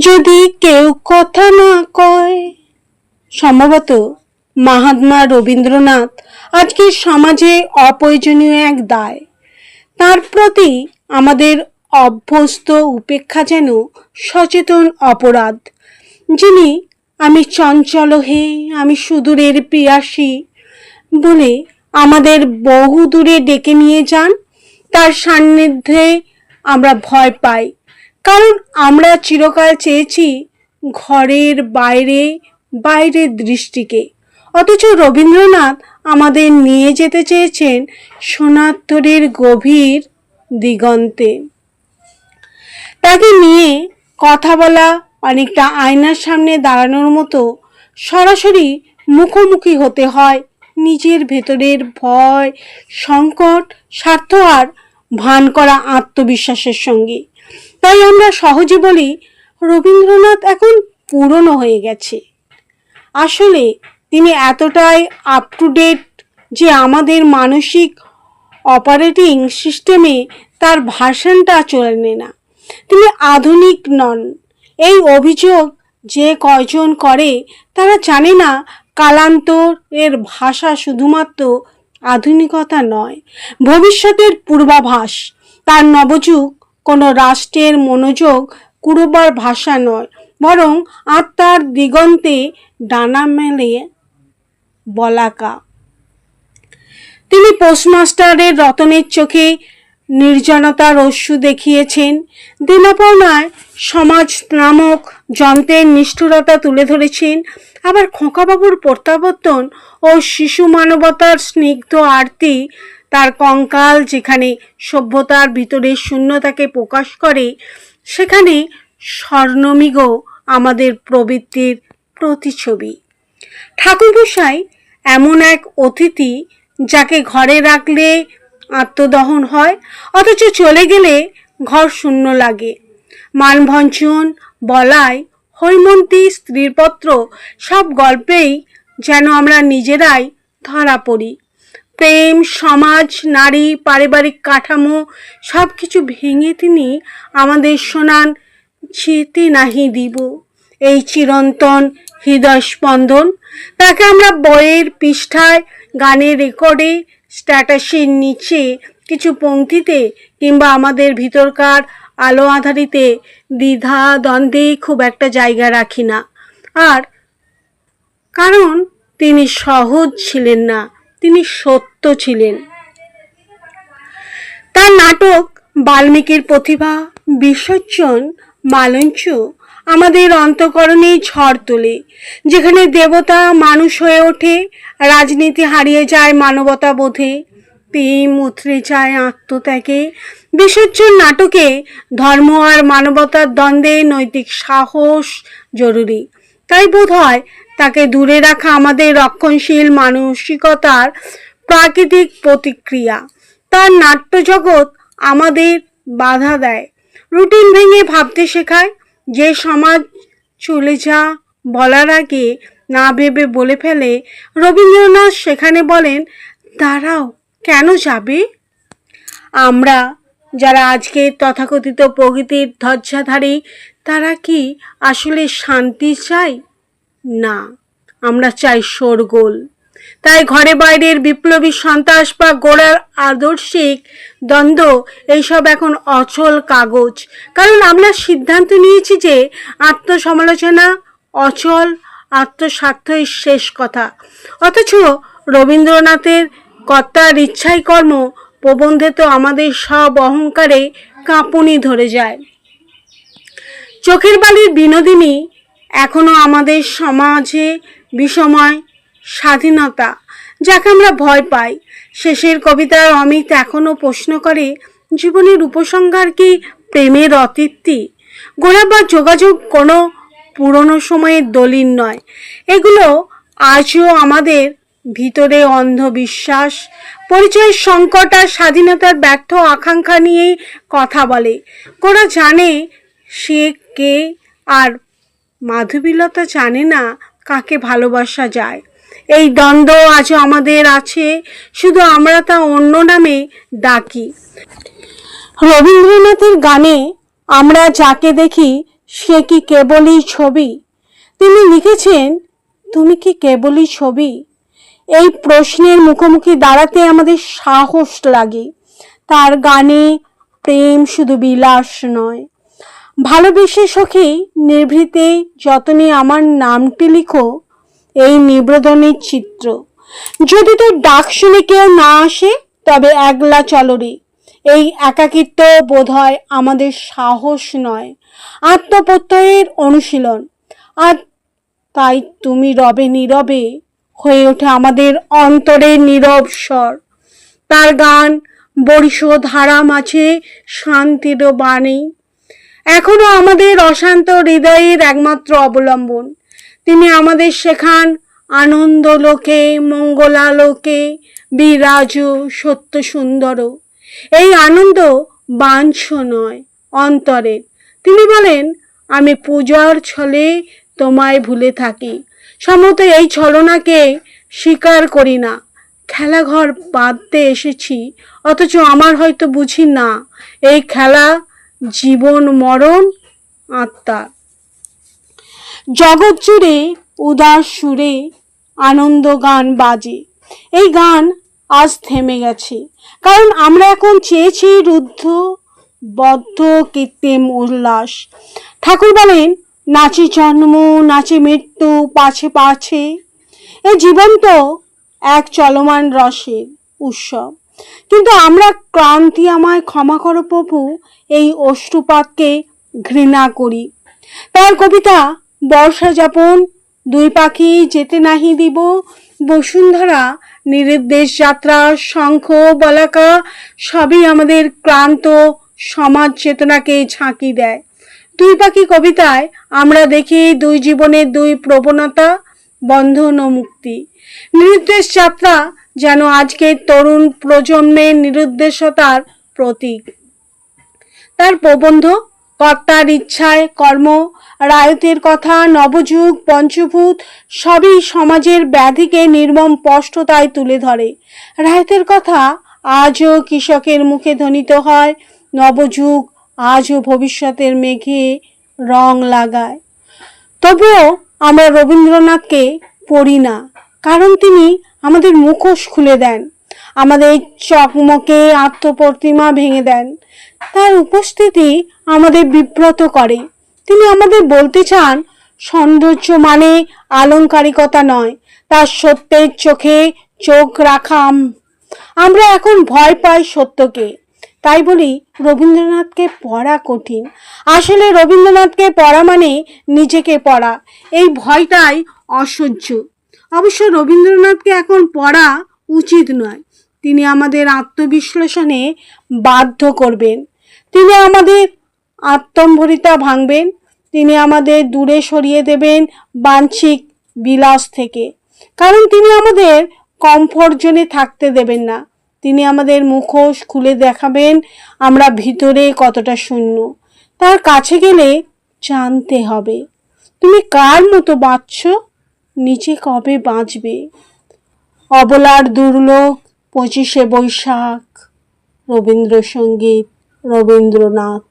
যদি কেউ কথা না কয়। সম্ভবত মহাত্মা রবীন্দ্রনাথ আজকের সমাজে অপ্রয়োজনীয় এক দায়। তার প্রতি আমাদের অভ্যস্ত উপেক্ষা যেন সচেতন অপরাধ। যিনি আমি চঞ্চল হে, আমি সুদূরের পিয়াসী বলে আমাদের বহু দূরে ডেকে নিয়ে যান, তার সান্নিধ্যে আমরা ভয় পাই। কারণ আমরা চিরকাল চেয়েছি ঘরের বাইরে, বাইরের দৃষ্টিকে। অথচ রবীন্দ্রনাথ আমাদের নিয়ে যেতে চেয়েছেন সোনাত্তরের গভীর দিগন্তে। তাকে নিয়ে কথা বলা, অনেকটা আয়নার সামনে দাঁড়ানোর মতো সরাসরি মুখোমুখি হতে হয় নিজের ভেতরের ভয়, সংকট, স্বার্থ আর ভান করা আত্মবিশ্বাসের সঙ্গে। তাই আমরা সহজে বলি, রবীন্দ্রনাথ এখন পুরনো হয়ে গেছে। আসলে তিনি এতটাই আপ টু ডেট যে আমাদের মানসিক অপারেটিং সিস্টেমে তার ভাষণটা চলে না। তিনি আধুনিক নন। এই অভিযোগ যে কয়জন করে, তারা জানে না কালান্তর এর ভাষা শুধুমাত্র আধুনিকতা নয়, ভবিষ্যতের পূর্বাভাস। তার নবযুগ কোনো রাষ্ট্রের মনোযোগ কুড়োবার ভাষা নয়, বরং আত্মার দিগন্তে ডানা মেলে বলাকা। তিনি পোস্টমাস্টারের রতনের চোখে নির্জনতার অশ্রু দেখিয়েছেন। দিনাপনায় সমাজ নামক যন্ত্রের নিষ্ঠুরতা তুলে ধরেছেন। আবার খোকাবাবুর প্রত্যাবর্তন ও শিশু মানবতার স্নিগ্ধ আরতি তার কঙ্কাল যেখানে সভ্যতার ভিতরে শূন্যতাকে প্রকাশ করে, সেখানে স্বর্ণমিগ আমাদের প্রবৃত্তির প্রতিছবি ঠাকুরমশাই এমন এক অতিথি যাকে ঘরে রাখলে আত্মদহন হয়, অথচ চলে গেলে ঘর শূন্য লাগে। মানভঞ্চন বলাই, হৈমন্তী, স্ত্রীর পত্র সব গল্পেই যেন আমরা নিজেরাই ধরা পড়ি। প্রেম, সমাজ, নারী, পারিবারিক কাঠামো সব কিছু ভেঙে তিনি আমাদের শোনান যেতে নাহি দিব। এই চিরন্তন হৃদয় স্পন্দন তাকে আমরা বইয়ের পৃষ্ঠায়, গানের রেকর্ডে, স্ট্যাটাসের নিচে, কিছু পংক্তিতে কিংবা আমাদের ভিতরকার আলো আধারিতে দ্বিধা দ্বন্দ্বে খুব একটা জায়গা রাখি না। আর কারণ তিনি সহজ ছিলেন না। তিনি সত্য ছিলেন। তার নাটক, বাল্মীকির প্রতিভা, বিসর্জন, মালঞ্চ আমাদের অন্তকরণে ঝড় তোলে, যেখানে দেবতা মানুষ হয়ে ওঠে, রাজনীতি হারিয়ে যায় মানবতা বোধে, প্রেম উথরে যায় আত্মত্যাগে। বিসর্জন নাটকে ধর্ম আর মানবতার দ্বন্দ্বে নৈতিক সাহস জরুরি। তাই বোধ হয় তাকে দূরে রাখা আমাদের রক্ষণশীল মানসিকতার প্রাকৃতিক প্রতিক্রিয়া। তার নাট্যজগৎ আমাদের বাধা দেয়। রুটিন ভেঙে ভাবতে শেখায় যে সমাজ চলে যা বলার আগে না ভেবে বলে ফেলে। রবীন্দ্রনাথ সেখানে বলেন, দাঁড়াও, কেন যাবে? আমরা যারা আজকে তথাকথিত প্রকৃতির ধ্বজাধারী, তারা কি আসলে শান্তি চাই? না, আমরা চাই শোরগোল। তাই ঘরে বাইরের বিপ্লবী সন্ত্রাস বা গোড়ার আদর্শিক দ্বন্দ্ব, এইসব এখন অচল কাগজ। কারণ আমরা সিদ্ধান্ত নিয়েছি যে আত্মসমালোচনা অচল, আত্মস্বার্থই শেষ কথা। অথচ রবীন্দ্রনাথের কর্তার ইচ্ছাই কর্ম প্রবন্ধে তো আমাদের সব অহংকারে কাঁপুনি ধরে যায়। চোখের বালির বিনোদিনী এখনও আমাদের সমাজে বিষময়, স্বাধীনতা, যাকে আমরা ভয় পাই। শেষের কবিতার অমিত এখনও প্রশ্ন করে, জীবনের উপসংহার কি প্রেমের অতীতটি গোলাপ বা যোগাযোগ কোনো পুরনো সময়ের দলিল নয়। এগুলো আজও আমাদের ভিতরে অন্ধবিশ্বাস, পরিচয়ের সংকট আর স্বাধীনতার ব্যর্থ আকাঙ্ক্ষা নিয়েই কথা বলে। কোরা জানে সে কে আর মাধবীলতা জানে না কাকে ভালোবাসা যায়। এই দ্বন্দ্ব আজ আমাদের আছে, শুধু আমরা তা অন্য নামে ডাকি। রবীন্দ্রনাথের গানে আমরা যাকে দেখি, সে কি কেবলই ছবি? তিনি লিখেছেন, তুমি কি কেবলই ছবি? এই প্রশ্নের মুখোমুখি দাঁড়াতে আমাদের সাহস লাগে। তার গানে প্রেম শুধু বিলাস নয়। ভালোবেসে সখী, নিভৃতে যতনে আমার নামটি লিখো, এই নিবেদনের চিত্র। যদি তোর ডাক শুনে কেউ না আসে, তবে একলা চলরে। এই একাকিত্ব বোধ হয় আমাদের সাহস নয়, আত্মপ্রত্যয়ের অনুশীলন। আর তাই তুমি রবে নীরবে হয়ে ওঠে আমাদের অন্তরের নীরব স্বর। তার গান, বরিশ ধারা মাঝে শান্তির বাণী। এখনও আমাদের অশান্ত হৃদয়ের একমাত্র অবলম্বন। তিনি আমাদের শেখান আনন্দ লোকে মঙ্গলালোকে বিরাজ সত্য সুন্দর। এই আনন্দ বাঞ্ছ নয়, অন্তরের। তিনি বলেন, আমি পূজার ছলে তোমায় ভুলে থাকি। সম্ভবত এই ছলনাকে স্বীকার করি না। খেলাঘর বাঁধতে এসেছি, অথচ আমার হয়তো বুঝি না, এই খেলা জীবন, মরণ, আত্মা। জগৎ জুড়ে উদাস সুরে আনন্দ গান বাজে। এই গান আজ থেমে গেছে। কারণ আমরা এখন চেয়েছি রুদ্ধ, বদ্ধ, কৃত্রিম উল্লাস। ঠাকুর বলেন, নাচে জন্ম, নাচে মৃত্যু, পাছে পাছে। এই জীবন তো এক চলমান রসের উৎসব। কিন্তু আমরা ক্রান্তি আমায় ক্ষমা করো প্রভু, এই অষ্টুপাতকে ঘৃণা করি। তার কবিতা, বর্ষা যাপন, দুই পাখি যেতে নাহি দিব, বসুন্ধরা নিরুদ্দেশ যাত্রা, শঙ্খ, বলাকা, সবই আমাদের ক্লান্ত সমাজ চেতনাকে ঝাঁকি দেয়। দুই পাখি কবিতায় আমরা দেখি দুই জীবনের দুই প্রবণতা বন্ধন ও মুক্তি। নিরুদ্দেশ যাত্রা যেন আজকের তরুণ প্রজন্মের নিরুদ্দেশতার প্রতীক। তার প্রবন্ধ, কর্তার ইচ্ছায় কর্ম, রায়তের কথা, নবযুগ, পঞ্চভূত, সবই সমাজের ব্যাধিকে নির্মম স্পষ্টতায় তুলে ধরে। রায়তের কথা আজও কৃষকের মুখে ধ্বনিত হয়, নবযুগ আজও ভবিষ্যতের মেঘে রং লাগায়। তবুও আমরা রবীন্দ্রনাথকে পড়ি না, কারণ তিনি আমাদের মুখোশ খুলে দেন, আমাদের চকমকে আত্মপ্রতিমা ভেঙে দেন। তার উপস্থিতি আমাদের বিব্রত করে। তিনি আমাদের বলতে চান, সৌন্দর্য মানে আলংকারিকতা নয় তার সত্যের চোখে চোখ রাখা আমরা এখন ভয় পাই সত্যকে। তাই বলি রবীন্দ্রনাথকে পড়া কঠিন। আসলে রবীন্দ্রনাথকে পড়া মানে নিজেকে পড়া। এই ভয়টাই অসহ্য। অবশ্য রবীন্দ্রনাথকে এখন পড়া উচিত নয়। তিনি আমাদের আত্মবিশ্লেষণে বাধ্য করবেন। তিনি আমাদের আত্মম্ভরিতা ভাঙবেন। তিনি আমাদের দূরে সরিয়ে দেবেন বাঞ্ছিক বিলাস থেকে। কারণ তিনি আমাদের কমফোর্ট জোনে থাকতে দেবেন না। তিনি আমাদের মুখোশ খুলে দেখাবেন আমরা ভিতরে কতটা শূন্য। তার কাছে গেলে জানতে হবে, তুমি কার মতো বাঁচছ, নিচে কবে বাঁচবে? অবলার দুর্লোক, পঁচিশে বৈশাখ, রবীন্দ্রসঙ্গীত রবীন্দ্রনাথ।